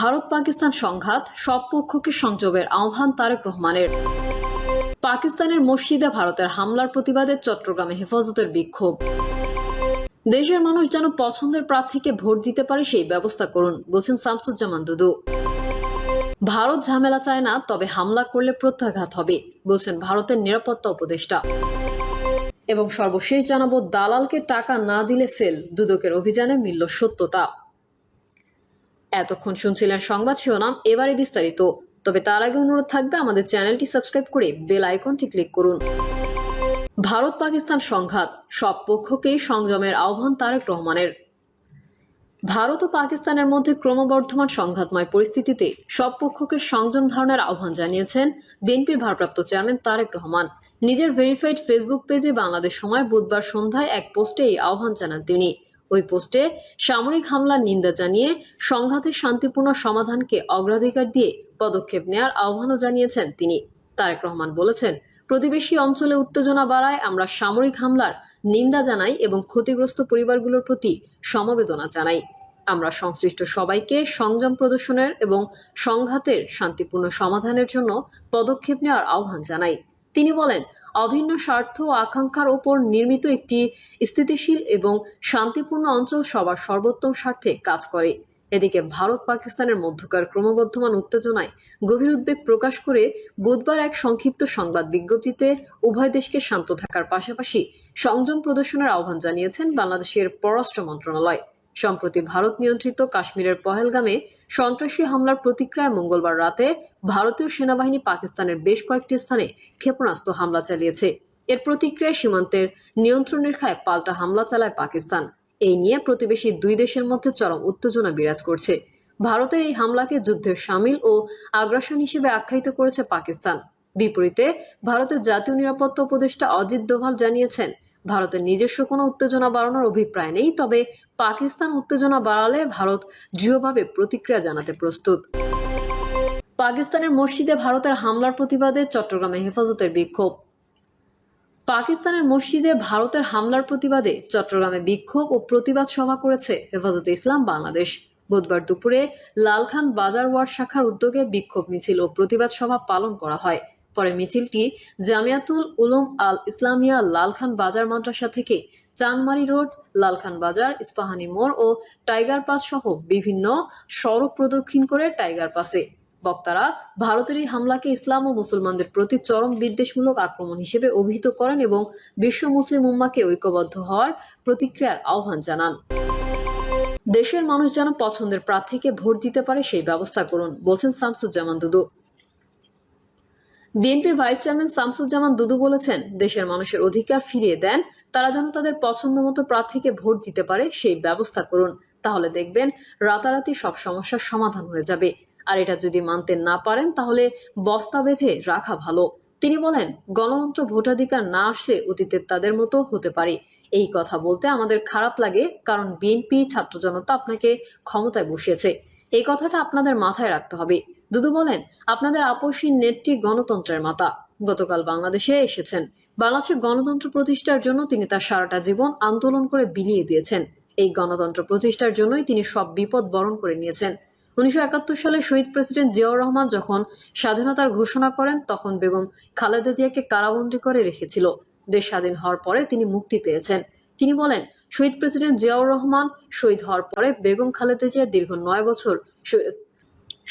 ভারত পাকিস্তান সংঘাত সব পক্ষকে সংযমের আহ্বান তারেক রহমানের। পাকিস্তানের মসজিদে ভারতের হামলার প্রতিবাদে চট্টগ্রামে হেফাজতের বিক্ষোভ। দেশের মানুষ যেন পছন্দের প্রার্থীকে ভোট দিতে পারে সেই ব্যবস্থা করুন, বলছেন শামসুজ্জামান দুদু। ভারত ঝামেলা চায় না, তবে হামলা করলে প্রত্যাঘাত হবে, বলছেন ভারতের নিরাপত্তা উপদেষ্টা। এবং সর্বশেষ জানাব, দালালকে টাকা না দিলে ফেল, দুদকের অভিযানে মিলল সত্যতা। এতক্ষণ শুনছিলেন সংবাদ শিরোনাম, এবারে বিস্তারিত। তবে তার আগে অনুরোধ থাকবে আমাদের চ্যানেলটি সাবস্ক্রাইব করে বেল আইকনটি ক্লিক করুন। ভারত পাকিস্তান সংঘাত, সব পক্ষকেই সংযমের আহ্বান তারেক রহমানের। ভারত ও পাকিস্তানের মধ্যে ক্রমবর্ধমান সংঘাতময় পরিস্থিতিতে সব পক্ষকে সংযম ধারণের আহ্বান জানিয়েছেন বিএনপির ভারপ্রাপ্ত চেয়ারম্যান তারেক রহমান। নিজের ভেরিফাইড ফেসবুক পেজে বাংলাদেশ সময় বুধবার সন্ধ্যায় এক পোস্টে এই আহ্বান জানান তিনি। ওই পোস্টে সামরিক হামলার নিন্দা জানিয়ে সংঘাতের শান্তিপূর্ণ সমাধানকে অগ্রাধিকার দিয়ে পদক্ষেপ নেয়ার আহ্বানও জানিয়েছেন তিনি। তারেক রহমান বলেছেন, প্রতিবেশী অঞ্চলে উত্তেজনা বাড়ায় আমরা সামরিক হামলার নিন্দা জানাই এবং ক্ষতিগ্রস্ত পরিবারগুলোর প্রতি সমবেদনা জানাই। আমরা সংশ্লিষ্ট সবাইকে সংযম প্রদর্শনের এবং সংঘাতের শান্তিপূর্ণ সমাধানের জন্য পদক্ষেপ নেওয়ার আহ্বান জানাই। তিনি বলেন অভিন্ন স্বার্থ ও আকাঙ্ক্ষার ওপর নির্মিত একটি স্থিতিশীল এবং শান্তিপূর্ণ অঞ্চল সবার সর্বোত্তম স্বার্থে কাজ করে। এদিকে ভারত পাকিস্তানের মধ্যকার ক্রমবর্ধমান উত্তেজনায় গভীর উদ্বেগ প্রকাশ করে বুধবার এক সংক্ষিপ্ত সংবাদ বিজ্ঞপ্তিতে উভয় দেশকে শান্ত থাকার পাশাপাশি সংযম প্রদর্শনের আহ্বান জানিয়েছেন বাংলাদেশের পররাষ্ট্র মন্ত্রণালয়। সম্প্রতি ভারত নিয়ন্ত্রিত কাশ্মীরের পহেলগামে সন্ত্রাসী হামলার প্রতিক্রিয়ায় মঙ্গলবার রাতে ভারতীয় সেনাবাহিনী পাকিস্তানের বেশ কয়েকটি স্থানে ক্ষেপণাস্ত্র হামলা চালিয়েছে। এর প্রতিক্রিয়ায় সীমান্তের নিয়ন্ত্রণ রেখায় পাল্টা হামলা চালায় পাকিস্তান। এই নিয়ে প্রতিবেশী দুই দেশের মধ্যে চরম উত্তেজনা বিরাজ করছে। ভারতের এই হামলাকে যুদ্ধের সামিল ও আগ্রাসন হিসেবে আখ্যায়িত করেছে পাকিস্তান। বিপরীতে, ভারতের জাতীয় নিরাপত্তা উপদেষ্টা অজিত দোভাল জানিয়েছেন ভারতের নিজস্ব কোনো উত্তেজনা বাড়ানোর অভিপ্রায় নেই, তবে পাকিস্তান উত্তেজনা বাড়ালে ভারত দৃঢ়ভাবে প্রতিক্রিয়া জানাতে প্রস্তুত। পাকিস্তানের মসজিদে ভারতের হামলার প্রতিবাদে চট্টগ্রামে হেফাজতের বিক্ষোভ। পাকিস্তানের মসজিদে ভারতের হামলার প্রতিবাদে চট্টগ্রামে বিক্ষোভ ও প্রতিবাদ সভা করেছে হেফাজতে ইসলাম বাংলাদেশ। বুধবার দুপুরে লালখান বাজার ওয়ার্ড শাখার উদ্যোগে বিক্ষোভ মিছিল ও প্রতিবাদ সভা পালন করা হয়। পরে মিছিলটি জামিয়াতুল উলুম আল ইসলামিয়া লালখান বাজার মাদ্রাসা থেকে চানমারি রোড, লালখান বাজার, ইস্পাহানি মোড় ও টাইগার পাস সহ বিভিন্ন সড়ক প্রদক্ষিণ করে টাইগার পাসে। বক্তারা ভারতের এই হামলাকে ইসলাম ও মুসলমানদের প্রতি চরম বিদ্বেষমূলক আক্রমণ হিসেবে অভিহিত করেন এবং বিশ্ব মুসলিম উম্মাকে ঐক্যবদ্ধ হওয়ার প্রতিক্রিয়ার আহ্বান জানান। দেশের মানুষ যেন পছন্দের প্রার্থীকে ভোট দিতে পারে সেই ব্যবস্থা করুন, বলছেন শামসুজ্জামান দুদু। বিএনপির ভাইস চেয়ারম্যান শামসুজ্জামান দুদু বলেছেন, দেশের মানুষের অধিকার ফিরিয়ে দেন, তারা যেন তাদের পছন্দ মতো প্রার্থীকে ভোট দিতে পারে, সেই ব্যবস্থা করুন। তাহলে দেখবেন, রাতারাতি সব সমস্যার সমাধান হয়ে যাবে। আর এটা যদি মানতে না পারেন, তাহলে বস্তা বেঁধে রাখা ভালো। তিনি বলেন, গণতন্ত্র ভোটাধিকার না আসলে অতীতের তাদের মতো হতে পারে। এই কথা বলতে আমাদের খারাপ লাগে, কারণ বিএনপি ছাত্র জনতা আপনাকে ক্ষমতায় বসিয়েছে। এই কথাটা আপনাদের মাথায় রাখতে হবে। দুদু বলেন, আপনাদের আপসী নেটটি গণতন্ত্রের মাতা। গতকাল বাংলাদেশে এসেছেন। বাংলাদেশে গণতন্ত্র প্রতিষ্ঠার জন্য তিনি তার সারাটা জীবন আন্দোলন করে বিলিয়ে দিয়েছেন। এই গণতন্ত্র প্রতিষ্ঠার জন্যই তিনি সব বিপদ বরণ করে নিয়েছেন। উনিশশো একাত্তর সালে শহীদ প্রেসিডেন্ট জিয়াউর রহমান যখন স্বাধীনতার ঘোষণা করেন, তখন বেগম খালেদা জিয়াকে কারাবন্দী করে রেখেছিল। দেশ স্বাধীন হওয়ার পরে তিনি মুক্তি পেয়েছেন। তিনি বলেন, শহীদ প্রেসিডেন্ট জিয়াউর রহমান শহীদ হওয়ার পরে বেগম খালেদা জিয়া দীর্ঘ নয় বছর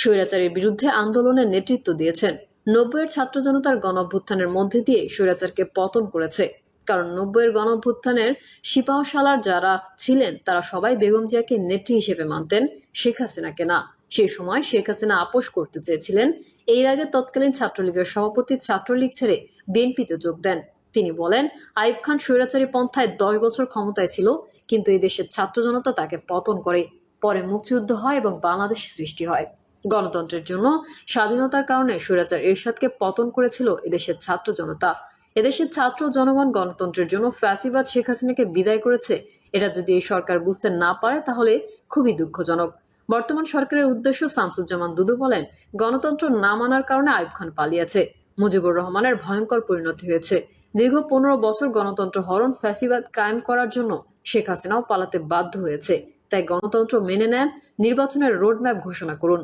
স্বৈরাচারের বিরুদ্ধে আন্দোলনের নেতৃত্ব দিয়েছেন। নব্বইয়ের ছাত্র জনতার গণঅভ্যুত্থানের মধ্যে দিয়ে স্বৈরাচারকে পতন করেছে। কারণ নব্বইয়ের গণঅভ্যুত্থানের সিপাহশালার যারা ছিলেন, তারা সবাই বেগম জিয়াকে নেত্রী হিসেবে মানতেন, শেখ হাসিনাকে না। সেই সময় শেখ হাসিনা আপোষ করতে চেয়েছিলেন। এর আগে তৎকালীন ছাত্রলীগের সভাপতি ছাত্রলীগ ছেড়ে বিএনপিতে যোগ দেন। তিনি বলেন আইব খান স্বৈরাচারী পন্থায় দশ বছর ক্ষমতায় ছিল, কিন্তু এই দেশের ছাত্র জনতা তাকে পতন করে। পরে মুক্তিযুদ্ধ হয় এবং বাংলাদেশ সৃষ্টি হয়। গণতন্ত্রের জন্য স্বাধীনতার কারণে স্বৈরাচার এরশাদকে পতন করেছিল এদেশের ছাত্র জনতা। এদেশের ছাত্র জনগণ গণতন্ত্রের জন্য ফ্যাসিবাদ শেখ হাসিনাকে বিদায় করেছে। এটা যদি এই সরকার বুঝতে না পারে, তাহলে খুবই দুঃখজনক। বর্তমান সরকারের উদ্দেশ্য শামসুজ্জামান দুদু বলেন, গণতন্ত্র না মানার কারণে আইব খান পালিয়েছে। মুজিবুর রহমানের ভয়ঙ্কর পরিণতি হয়েছে। দীর্ঘ পনেরো বছর গণতন্ত্র হরণ ফ্যাসিবাদ কায়েম করার জন্য শেখ হাসিনাও পালাতে বাধ্য হয়েছে। তাই গণতন্ত্র মেনে নেন, নির্বাচনের রোডম্যাপ ঘোষণা করুন।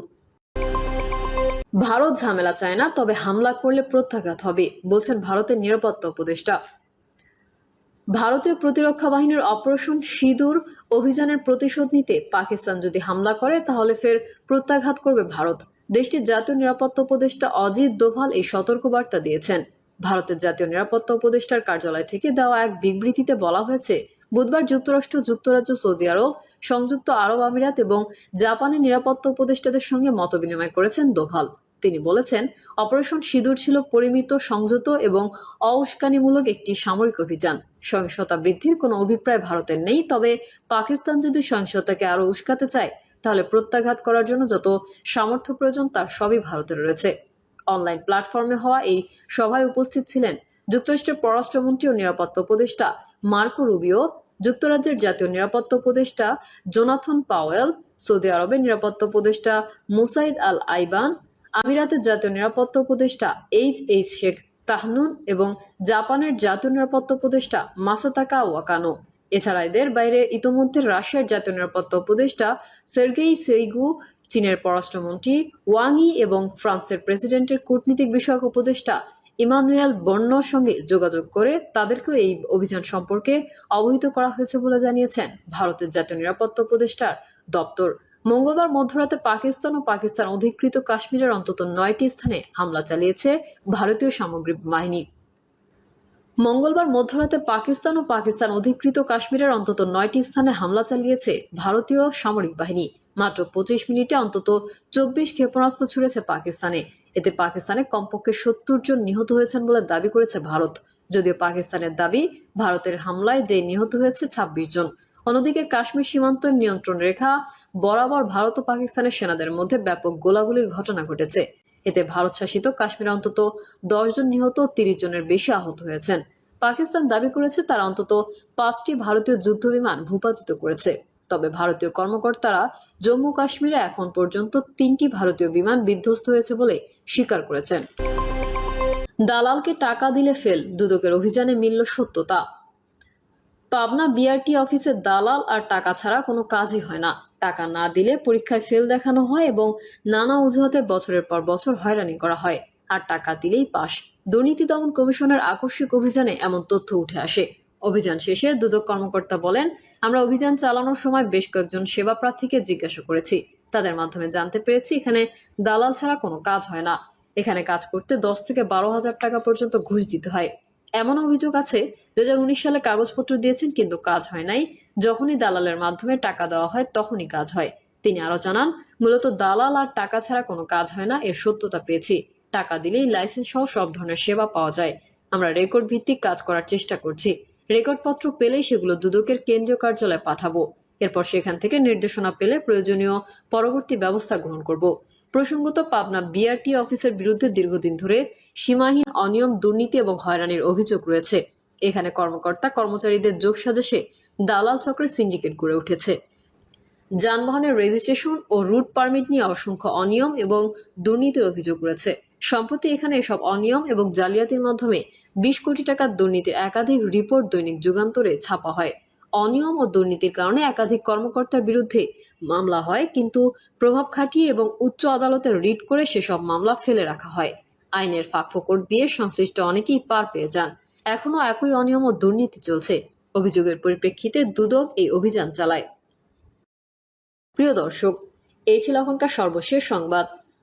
ভারত ঝামেলা চায় না, তবে হামলা করলে প্রত্যাঘাত হবে, বলছেন ভারতের নিরাপত্তা উপদেষ্টা। ভারতীয় প্রতিরক্ষা বাহিনীর অপারেশন সিঁদুর অভিযানের প্রতিশোধ নিতে পাকিস্তান যদি হামলা করে, তাহলে ফের প্রত্যাঘাত করবে ভারত। দেশটির জাতীয় নিরাপত্তা উপদেষ্টা অজিত দোভাল এই সতর্কবার্তা দিয়েছেন। ভারতের জাতীয় নিরাপত্তা উপদেষ্টার কার্যালয় থেকে দেওয়া এক বিবৃতিতে বলা হয়েছে বুধবার যুক্তরাষ্ট্র, যুক্তরাজ্য, সৌদি আরব, সংযুক্ত আরব আমিরাত এবং জাপানের নিরাপত্তা উপদেষ্টাদের সঙ্গে মতবিনিময় করেছেন দোভাল। তিনি বলেছেন, অপারেশন সিঁদুর ছিল পরিমিত, সংযত এবং অউস্কানিমূলক একটি সামরিক অভিযান। সহিংসতা বৃদ্ধির কোনো অভিপ্রায় ভারতের নেই, তবে পাকিস্তান যদি সহিংসতাকে আরও উস্কাতে চায়, তাহলে প্রত্যাঘাত করার জন্য যত সামর্থ্য প্রয়োজন, তার সবই ভারতের রয়েছে। অনলাইন প্ল্যাটফর্মে হওয়া এই সভায় উপস্থিত ছিলেন যুক্তরাষ্ট্রের পররাষ্ট্রমন্ত্রী ও নিরাপত্তা উপদেষ্টা মার্কো রুবিও, যুক্তরাজ্যের জাতীয় নিরাপত্তা উপদেষ্টা জোনাথন পাওয়েল, সৌদি আরবের নিরাপত্তা উপদেষ্টা মুসাইদ আল আইবান, আমিরাতের জাতীয় নিরাপত্তা উপদেষ্টা এইচ এইচ শেখ তাহনুন এবং জাপানের জাতীয় নিরাপত্তা উপদেষ্টা মাসাতাকা ওয়াকানো। এছাড়া এদের বাইরে ইতোমধ্যে রাশিয়ার জাতীয় নিরাপত্তা উপদেষ্টা সের্গেই সেইগু, চীনের পররাষ্ট্রমন্ত্রী ওয়াংই এবং ফ্রান্সের প্রেসিডেন্টের কূটনীতিক বিষয়ক উপদেষ্টা ইমানুয়েল বন্যর সঙ্গে যোগাযোগ করে তাদেরকেও এই অভিযান সম্পর্কে অবহিত করা হয়েছে বলে জানিয়েছেন ভারতের জাতীয় নিরাপত্তা উপদেষ্টার দপ্তর। মঙ্গলবার মধ্যরাতে পাকিস্তান ও পাকিস্তান অধিকৃত কাশ্মীরের অন্তত নয়টি স্থানে হামলা চালিয়েছে ভারতীয় সামগ্রিক বাহিনী। মঙ্গলবার মধ্যরাতে পাকিস্তান ও পাকিস্তান অধিকৃত কাশ্মীরের অন্তত নয়টি স্থানে হামলা চালিয়েছে ভারতীয় সামরিক বাহিনী। মাত্র পঁচিশ মিনিটে অন্তত চব্বিশ ক্ষেপণাস্ত্র ছুড়েছে পাকিস্তানে। এতে পাকিস্তানে কমপক্ষে সত্তর জন নিহত হয়েছেন বলে দাবি করেছে ভারত। যদিও পাকিস্তানের দাবি, ভারতের হামলায় যে নিহত হয়েছে ছাব্বিশ জন। অন্যদিকে কাশ্মীর সীমান্ত নিয়ন্ত্রণ রেখা, বরাবর ভারত ও পাকিস্তানের সেনাদের মধ্যে ব্যাপক গোলাগুলির ঘটনা ঘটেছে। এতে ভারত শাসিত কাশ্মীরে অন্তত দশ জন নিহত তিরিশ জনের বেশি আহত হয়েছেন। পাকিস্তান দাবি করেছে তারা অন্তত পাঁচটি ভারতীয় যুদ্ধবিমান ভূপাতিত করেছে। তবে ভারতীয় কর্মকর্তারা জম্মু কাশ্মীরে এখন পর্যন্ত তিনটি ভারতীয় বিমান বিধ্বস্ত হয়েছে বলে স্বীকার করেছেন। দালালকে টাকা দিলে ফেল, দুদকের অভিযানে মিলল সত্যতা। পাবনা বিআরটি অফিসে দালাল আর টাকা ছাড়া কোনো কাজই হয় না। টাকা না দিলে পরীক্ষায় ফেল দেখানো হয় এবং নানা অজুহাতে বছরের পর বছর হয়রানি করা হয়। আর টাকা দিলেই পাস। দুর্নীতি দমন কমিশনের আকস্মিক অভিযানে এমন তথ্য উঠে আসে। অভিযান শেষে দুদক কর্মকর্তা বলেন আমরা অভিযান চালানোর সময় বেশ কয়েকজন সেবা প্রার্থীকে জিজ্ঞাসা করেছি। তাদের মাধ্যমে জানতে পেরেছি এখানে দালাল ছাড়া কোনো কাজ হয় না। এখানে কাজ করতে দশ থেকে বারো হাজার টাকা পর্যন্ত ঘুষ দিতে হয়। এমন অভিযোগ আছে দু হাজার উনিশ সালে কাগজপত্র দিয়েছেন কিন্তু কাজ হয় নাই। যখনই দালালের মাধ্যমে টাকা দেওয়া হয়, তখনই কাজ হয়। তিনি আরও জানান, মূলত দালাল আর টাকা ছাড়া কোনো কাজ হয় না, এর সত্যতা পেয়েছি। টাকা দিলেই লাইসেন্স সহ সব ধরনের সেবা পাওয়া যায়। আমরা রেকর্ড ভিত্তিক কাজ করার চেষ্টা করছি। রেকর্ডপত্র পেলেই সেগুলো দুদকের কেন্দ্রীয় কার্যালয়ে পাঠাবো। এরপর সেখান থেকে নির্দেশনা পেলে প্রয়োজনীয় পরবর্তী ব্যবস্থা গ্রহণ করব। প্রসঙ্গত পাবনা বিআরটি অফিসের বিরুদ্ধে দীর্ঘদিন ধরে সীমাহীন অনিয়ম, দুর্নীতি এবং হয়রানির অভিযোগ রয়েছে। এখানে কর্মকর্তা কর্মচারীদের যোগসাজশে দালাল চক্রের সিন্ডিকেট গড়ে উঠেছে। যানবাহনের রেজিস্ট্রেশন ও রুট পারমিট নিয়ে অসংখ্য অনিয়ম এবং দুর্নীতির অভিযোগ রয়েছে। সম্প্রতি এখানে এসব অনিয়ম এবং জালিয়াতির মাধ্যমে বিশ কোটি টাকার দুর্নীতির একাধিক রিপোর্ট দৈনিক যুগান্তরে ছাপা হয়। অনিয়ম ও দুর্নীতির কারণে একাধিক কর্মকর্তার বিরুদ্ধে মামলা হয়, কিন্তু প্রভাব খাটিয়ে এবং উচ্চ আদালতে রিট করে সেসব মামলা ফেলে রাখা হয়। আইনের ফাঁকফোকর দিয়ে সংশ্লিষ্ট অনেকেই পার পেয়ে যান। এখনও একই অনিয়ম ও দুর্নীতি চলছে। অভিযোগের পরিপ্রেক্ষিতে দুদক এই অভিযান চালায়। প্রিয় দর্শক, এই ছিল এখনকার সর্বশেষ সংবাদ।